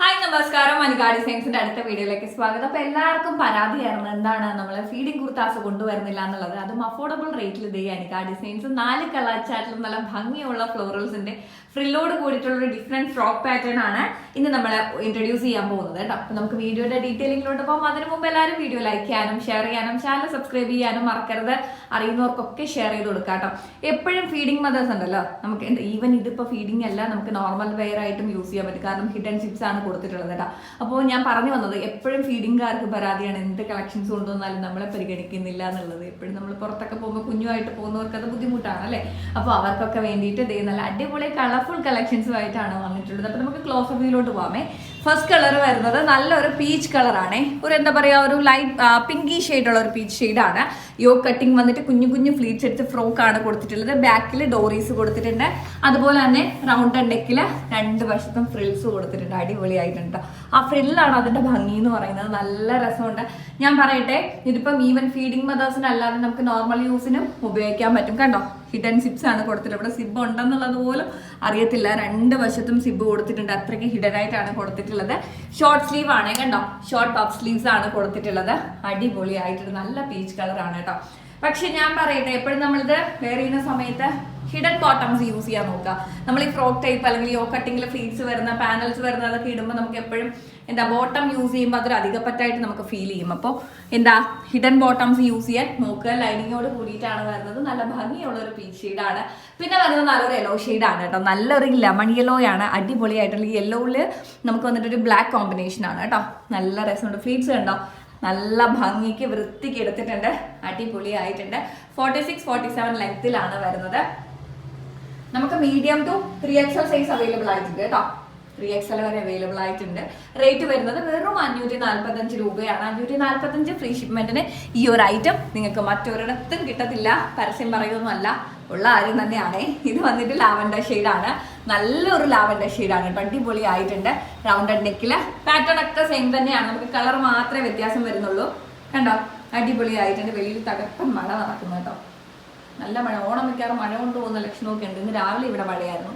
Hi നമസ്കാരം. അനികാ സയൻസിന്റെ അടുത്ത വീഡിയോയിലേക്ക് സ്വാഗതം. അപ്പൊ എല്ലാവർക്കും പരാതിയായിരുന്നു. എന്താണ് നമ്മൾ ഫീഡിംഗ് കുർത്താസ് കൊണ്ടുവരുന്നില്ല എന്നുള്ളത്. അതും അഫോർഡബിൾ റേറ്റിൽ ഇതേ അനികാ ഡിസൈൻസ് നാല് കളർ ചാറ്റിലും നല്ല ഭംഗിയുള്ള ഫ്ലോറൽസിന്റെ ഫ്രില്ലോട് കൂടിയിട്ടുള്ള ഒരു ഡിഫറെന്റ് ഫ്രോക്ക് പാറ്റേൺ ആണ് ഇന്ന് നമ്മൾ ഇൻട്രൊഡ്യൂസ് ചെയ്യാൻ പോകുന്നത് കേട്ടോ. അപ്പൊ നമുക്ക് വീഡിയോയുടെ ഡീറ്റെയിലിംഗിലോട്ട് പോകും. അതിന് മുമ്പ് എല്ലാവരും വീഡിയോ ലൈക്ക് ചെയ്യാനും ഷെയർ ചെയ്യാനും ചാനൽ സബ്സ്ക്രൈബ് ചെയ്യാനും മറക്കരുത്. അറിയുന്നവർക്കൊക്കെ ഷെയർ ചെയ്ത് കൊടുക്കാട്ടോ എപ്പോഴും ഫീഡിംഗ് മദേഴ്സ് ഉണ്ടല്ലോ. നമുക്ക് ഈവൻ ഇതിപ്പോ ഫീഡിംഗ് അല്ല നമുക്ക് നോർമൽ വെയർ ആയിട്ടും യൂസ് ചെയ്യാൻ പറ്റും. കാരണം ഹിഡൻ ചിപ്സ് ആണ് കൊടുത്തിട്ടുള്ളത്. കേട്ടോ. അപ്പോൾ ഞാൻ പറഞ്ഞു വന്നത് എപ്പോഴും ഫീഡിംഗുകാർക്ക് പരാതിയാണ് എന്ത് കളക്ഷൻസ് കൊണ്ടുവന്നാലും നമ്മളെ പരിഗണിക്കുന്നില്ല എന്നുള്ളത്. എപ്പോഴും നമ്മൾ പുറത്തൊക്കെ പോകുമ്പോൾ കുഞ്ഞുമായിട്ട് പോകുന്നവർക്ക് അത് ബുദ്ധിമുട്ടാണ് അല്ലേ? അപ്പോൾ അവർക്കൊക്കെ വേണ്ടിയിട്ട് ദേ നല്ല അടിപൊളി കളർഫുൾ കളക്ഷൻസുമായിട്ടാണ് വന്നിട്ടുള്ളത്. അപ്പോൾ നമുക്ക് ക്ലോസ് ഓഫ് വ്യൂയിലോട്ട് പോകാമേ ഫസ്റ്റ് കളർ വരുന്നത് നല്ലൊരു പീച്ച് കളറാണ് ഒരു എന്താ പറയുക ഒരു ലൈറ്റ് പിങ്കി ഷെയ്ഡുള്ള ഒരു പീച്ച് ഷെയ്ഡാണ് യോ കട്ടിങ് വന്നിട്ട് കുഞ്ഞു കുഞ്ഞു ഫ്ലീറ്റ്സ് എടുത്ത് ഫ്രോക്ക് ആണ് കൊടുത്തിട്ടുള്ളത്. ബാക്കിൽ ഡോറീസ് കൊടുത്തിട്ടുണ്ട്. അതുപോലെ തന്നെ റൗണ്ട് നെക്കിൽ രണ്ട് വശത്തും ഫ്രിൽസ് കൊടുത്തിട്ടുണ്ട്. അടിപൊളിയായിട്ടുണ്ട് ആ ഫ്രില്ലാണ് അതിന്റെ ഭംഗി എന്ന് പറയുന്നത്. നല്ല രസമുണ്ട്. ഞാൻ പറയട്ടെ ഇതിപ്പം ഈവൻ ഫീഡിങ് മദേഴ്സിന് അല്ലാതെ നമുക്ക് നോർമൽ യൂസിനും ഉപയോഗിക്കാൻ പറ്റും. കണ്ടോ? ഹിഡൻ സിബ്സ് ആണ് കൊടുത്തിട്ടുള്ളത് ഇവിടെ സിബ് ഉണ്ടെന്നുള്ളത് പോലും അറിയത്തില്ല. രണ്ട് വശത്തും സിബ് കൊടുത്തിട്ടുണ്ട്. അത്രയ്ക്ക് ഹിഡൻ ആയിട്ടാണ് കൊടുത്തിട്ടുള്ളത്. ഷോർട്ട് സ്ലീവ് ആണ് കണ്ടോ? ഷോർട്ട് ടോപ്പ് സ്ലീവ്സ് ആണ് കൊടുത്തിട്ടുള്ളത്. അടിപൊളിയായിട്ട് നല്ല പീച്ച് കളറാണ് കേട്ടോ. പക്ഷെ ഞാൻ പറയട്ടെ എപ്പോഴും നമ്മളിത് വെയർ ചെയ്യുന്ന സമയത്ത് ഹിഡൻ ബോട്ടംസ് യൂസ് ചെയ്യാൻ നോക്കുക. നമ്മൾ ഈ ഫ്രോക്ക് ടൈപ്പ് അല്ലെങ്കിൽ യോ കട്ടിങ്ങിൽ ഫ്ലീറ്റ്സ് വരുന്ന പാനൽസ് വരുന്ന അതൊക്കെ ഇടുമ്പോൾ നമുക്ക് എപ്പോഴും എന്താ ബോട്ടം യൂസ് ചെയ്യുമ്പോൾ അതൊരു അധികപ്പറ്റായിട്ട് നമുക്ക് ഫീൽ ചെയ്യും. അപ്പോൾ എന്താ ഹിഡൻ ബോട്ടംസ് യൂസ് ചെയ്യാൻ നോക്കുക. ലൈനിങ്ങോട് കൂടിയിട്ടാണ് വരുന്നത്. നല്ല ഭംഗിയുള്ള ഒരു പീച്ച് ഷെയ്ഡാണ് പിന്നെ വരുന്നത് നല്ലൊരു യെല്ലോ ഷെയ്ഡാണ് കേട്ടോ. നല്ലൊരു ലെമൺ യെല്ലോ ആണ്. അടിപൊളിയായിട്ടുള്ള ഈ യെല്ലോയിൽ നമുക്ക് വന്നിട്ടൊരു ബ്ലാക്ക് കോമ്പിനേഷൻ ആണ് കേട്ടോ. നല്ല രസമുണ്ട്. ഫ്ലീറ്റ്സ് കണ്ടോ? നല്ല ഭംഗിക്ക് വൃത്തിക്ക് എടുത്തിട്ടുണ്ട്. അടിപൊളിയായിട്ടുണ്ട്. ഫോർട്ടി സിക്സ് ഫോർട്ടി സെവൻ ലെങ്ത്തിലാണ് വരുന്നത്. നമുക്ക് medium to three XL size available ആയിട്ടുണ്ട് കേട്ടോ. ത്രീ എക്സൽ വരെ അവൈലബിൾ ആയിട്ടുണ്ട്. റേറ്റ് വരുന്നത് വെറും അഞ്ഞൂറ്റി നാൽപ്പത്തഞ്ച് രൂപയാണ്. അഞ്ഞൂറ്റി നാൽപ്പത്തഞ്ച് ഫ്രീ ഷിപ്മെന്റിന് ഈ ഒരു ഐറ്റം നിങ്ങൾക്ക് മറ്റൊരിടത്തും കിട്ടത്തില്ല. പരസ്യം പറയുന്നതല്ല ഉള്ള ആരും തന്നെയാണ്. ഇത് വന്നിട്ട് ലാവൻഡർ ഷെയ്ഡാണ്. നല്ലൊരു ലാവൻഡർ ഷെയ്ഡാണ്. അടിപൊളി ആയിട്ടുണ്ട് റൗണ്ടഡ് നെക്കിൽ പാറ്റേൺ ഒക്കെ സെയിം തന്നെയാണ്. നമുക്ക് കളർ മാത്രമേ വ്യത്യാസം വരുന്നുള്ളൂ. കണ്ടോ? അടിപൊളി ആയിട്ടുണ്ട് വലിയ തകർപ്പൻ മഴ നടക്കുന്നു കേട്ടോ. നല്ല മഴ. ഓണം മിക്കാറും മഴ കൊണ്ടുപോകുന്ന ലക്ഷണമൊക്കെ ഉണ്ട്. ഇന്ന് രാവിലെ ഇവിടെ മഴയായിരുന്നു.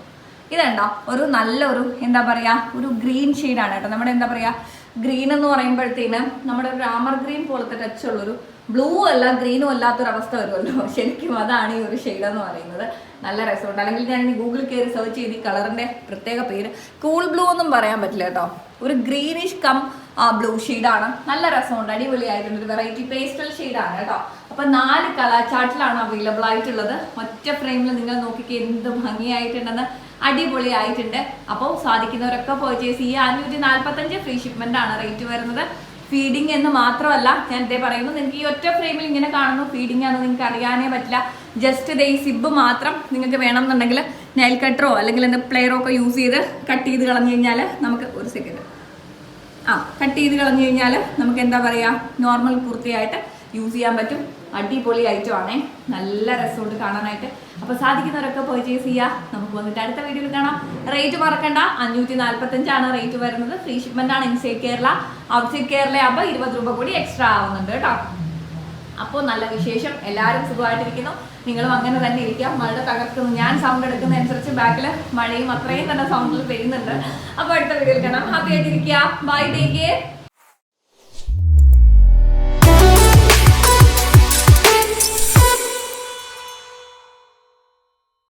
ഇതുണ്ടോ? ഒരു നല്ലൊരു എന്താ പറയാ ഒരു ഗ്രീൻ ഷെയ്ഡാണ് കേട്ടോ. നമ്മുടെ എന്താ പറയാ ഗ്രീൻ എന്ന് പറയുമ്പോഴത്തേന് നമ്മുടെ ഗ്രാമർ ഗ്രീൻ പോലത്തെ ടച്ച് ഉള്ളൊരു ബ്ലൂ അല്ല ഗ്രീനും അല്ലാത്തൊരവസ്ഥ വരുമല്ലോ. ശരിക്കും അതാണ് ഈ ഒരു ഷെയ്ഡ് എന്ന് പറയുന്നത്. നല്ല രസമുണ്ട്. അല്ലെങ്കിൽ ഞാൻ ഗൂഗിളിൽ കയറി സെർച്ച് ചെയ്ത് ഈ കളറിന്റെ പ്രത്യേക പേര്. കൂൾ ബ്ലൂ ഒന്നും പറയാൻ പറ്റില്ല കേട്ടോ. ഒരു ഗ്രീനിഷ് കം ബ്ലൂ ഷെയ്ഡാണ് നല്ല രസമുണ്ട്. അടിപൊളിയായിട്ടുണ്ട്. ഒരു വെറൈറ്റി പേസ്റ്റൽ ഷെയ്ഡാണ് കേട്ടോ. അപ്പം നാല് കളർ ചാർട്ടിലാണ് അവൈലബിൾ ആയിട്ടുള്ളത്. ഒറ്റ ഫ്രെയിമിൽ നിങ്ങൾ നോക്കിക്കേ എന്ത് ഭംഗിയായിട്ടുണ്ടെന്ന്. അടിപൊളിയായിട്ടുണ്ട്. അപ്പോൾ സാധിക്കുന്നവരൊക്കെ പർച്ചേസ് ചെയ്യുക. അഞ്ഞൂറ്റി നാൽപ്പത്തഞ്ച് ഫ്രീ ഷിപ്മെന്റ് ആണ് റേറ്റ് വരുന്നത്. ഫീഡിംഗ് എന്ന് മാത്രമല്ല ഞാൻ ഇതേ പറയുന്നു നിങ്ങൾക്ക് ഈ ഒറ്റ ഫ്രെയിമിൽ ഇങ്ങനെ കാണുന്നു ഫീഡിങ് ആണെന്ന് നിങ്ങൾക്ക് അറിയാനേ പറ്റില്ല. ജസ്റ്റ് ഇതേ ഈ സിബ് മാത്രം നിങ്ങൾക്ക് വേണമെന്നുണ്ടെങ്കിൽ നെയിൽ കട്ടറോ അല്ലെങ്കിൽ എന്താ പ്ലെയറോ ഒക്കെ യൂസ് ചെയ്ത് കട്ട് ചെയ്ത് കളഞ്ഞു കഴിഞ്ഞാൽ നമുക്ക് ഒരു സെക്കൻഡ് ആ കട്ട് ചെയ്ത് കളഞ്ഞു കഴിഞ്ഞാൽ നമുക്ക് എന്താ പറയുക നോർമൽ കുർത്തിയായിട്ട് യൂസ് ചെയ്യാൻ പറ്റും. അടിപൊളി ഐറ്റം ആണേ. നല്ല രസമുണ്ട് കാണാനായിട്ട്. അപ്പോൾ സാധിക്കുന്നവരൊക്കെ പർച്ചേസ് ചെയ്യുക നമുക്ക് വന്നിട്ട് അടുത്ത വീഡിയോയിൽ കാണാം. റേറ്റ് മറക്കണ്ട. അഞ്ഞൂറ്റി നാൽപ്പത്തഞ്ചാണ് റേറ്റ് വരുന്നത്. ഫ്രീ ഷിപ്മെന്റ് ആണ് ഇൻസൈഡ് കേരള ഔട്ട്സൈഡ് കേരള ആകുമ്പോൾ ഇരുപത് രൂപ കൂടി എക്സ്ട്രാ ആവുന്നുണ്ട് കേട്ടോ. അപ്പോൾ നല്ല വിശേഷം. എല്ലാവരും സുഖമായിട്ടിരിക്കുന്നു. നിങ്ങളും അങ്ങനെ തന്നെ ഇരിക്കാം. മഴ തകർക്കുന്നു. ഞാൻ സൗണ്ട് എടുക്കുന്ന അനുസരിച്ച് ബാക്കിൽ മഴയും അത്രയും തന്നെ സൗണ്ടിൽ പെയ്യുന്നുണ്ട് അപ്പോൾ അടുത്ത വീഡിയോയിൽ കാണാം. ഹാപ്പി ആയിട്ടിരിക്കുക. Bye take care